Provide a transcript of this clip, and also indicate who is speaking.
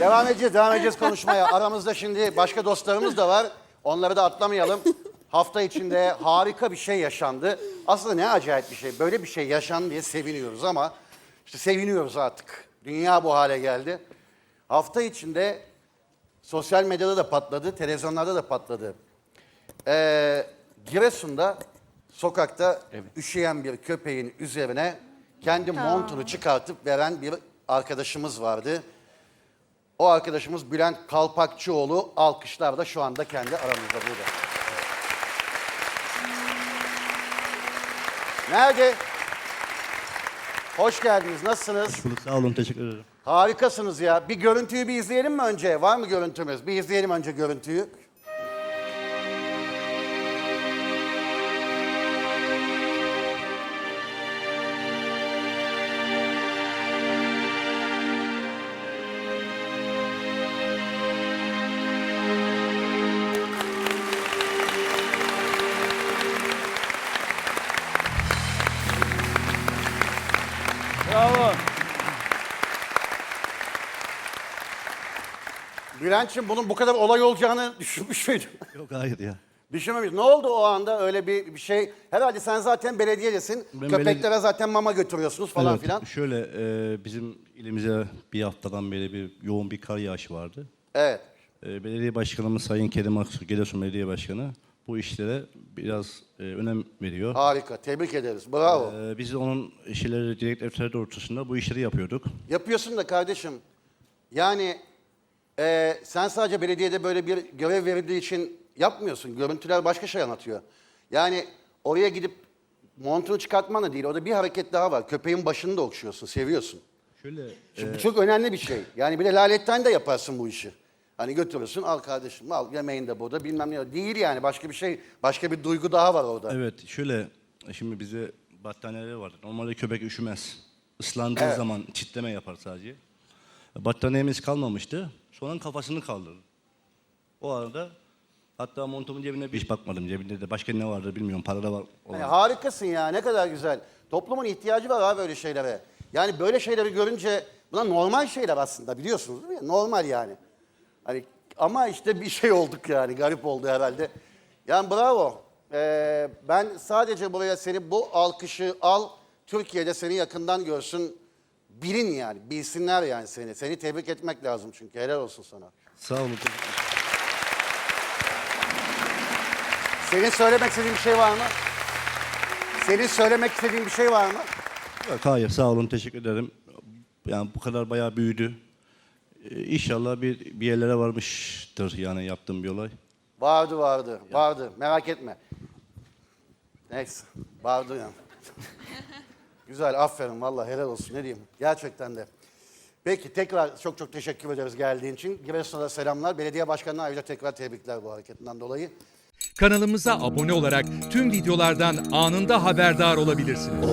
Speaker 1: devam edeceğiz, devam edeceğiz konuşmaya. Aramızda şimdi başka dostlarımız da var. Onları da atlamayalım. Hafta içinde harika bir şey yaşandı. Aslında ne acayip bir şey. Böyle bir şey yaşandı diye seviniyoruz ama işte seviniyoruz artık. Dünya bu hale geldi. Hafta içinde sosyal medyada da patladı, televizyonlarda da patladı. Ee, Giresun'da sokakta üşüyen bir köpeğin üzerine kendi montunu çıkartıp veren bir arkadaşımız vardı. O arkadaşımız Bülent Kalpakçıoğlu alkışlarda şu anda kendi aramızda burada. Nerede? Hoş geldiniz. Nasılsınız?
Speaker 2: Hoş bulduk. Sağ olun. Teşekkür ederim.
Speaker 1: Harikasınız ya. Bir görüntüyü bir izleyelim mi önce? Var mı görüntümüz? Bir izleyelim önce görüntüyü. Bülent'ciğim bunun bu kadar olay olacağını düşünmüş müydün?
Speaker 2: Yok hayır ya.
Speaker 1: Düşünmemiş. Ne oldu o anda öyle bir, bir şey? Herhalde sen zaten belediyedesin.
Speaker 2: Ben
Speaker 1: Köpeklere zaten mama götürüyorsunuz falan
Speaker 2: Evet,
Speaker 1: filan.
Speaker 2: Şöyle e, bizim ilimize bir haftadan beri bir yoğun bir kar yağışı vardı.
Speaker 1: Evet.
Speaker 2: E, belediye başkanımız Sayın Kerim Aksu, Giresun Belediye Başkanı bu işlere biraz e, önem veriyor.
Speaker 1: Harika. Tebrik ederiz. Bravo.
Speaker 2: E, biz onun işleri direktifleri doğrultusunda bu işleri yapıyorduk.
Speaker 1: Yapıyorsun da kardeşim. Yani e, sen sadece belediyede böyle bir görev verildiği için yapmıyorsun. Görüntüler başka şey anlatıyor. Yani oraya gidip montunu çıkartman da değil. Orada bir hareket daha var. Köpeğin başını da okşuyorsun. Seviyorsun.
Speaker 2: Şöyle
Speaker 1: Şimdi bu çok önemli bir şey. Yani bir de laletten de yaparsın bu işi. Hani götürürsün al kardeşim al yemeğin de burada bilmem ne. Değil yani başka bir şey başka bir duygu daha var orada.
Speaker 2: evet şöyle şimdi bize battaniyeler vardı. Normalde köpek üşümez. Islandığı
Speaker 1: Evet.
Speaker 2: zaman çitleme yapar sadece. Battaniyemiz kalmamıştı. Sonra kafasını kaldırdı. O arada hatta montumun cebine bir hiç bakmadım. Cebinde de başka ne vardı bilmiyorum. Para var.
Speaker 1: Yani harikasın ya ne kadar güzel. Toplumun ihtiyacı var abi böyle şeylere. Yani böyle şeyleri görünce buna normal şeyler aslında biliyorsunuz değil mi? Normal yani. Hani ama işte bir şey olduk yani garip oldu herhalde. Yani bravo. Ee, ben sadece buraya seni bu alkışı al. Türkiye'de seni yakından görsün. Bilin yani. Bilsinler yani seni. Seni tebrik etmek lazım çünkü. Helal olsun sana.
Speaker 2: Sağ olun.
Speaker 1: Senin söylemek istediğin bir şey var mı? Senin söylemek istediğin bir şey var mı?
Speaker 2: Yok, hayır sağ olun teşekkür ederim. Yani bu kadar bayağı büyüdü. Ee, İnşallah bir, bir yerlere varmıştır yani yaptığım bir olay.
Speaker 1: Vardı vardı. Vardı. Merak etme. Neyse. Vardı ya. Güzel. Aferin. Vallahi helal olsun. Ne diyeyim. Gerçekten de. Peki tekrar çok çok teşekkür ederiz geldiğin için. Giresun'a selamlar. Belediye başkanına ayrıca tekrar tebrikler bu hareketinden dolayı.
Speaker 3: Kanalımıza abone olarak tüm videolardan anında haberdar olabilirsiniz.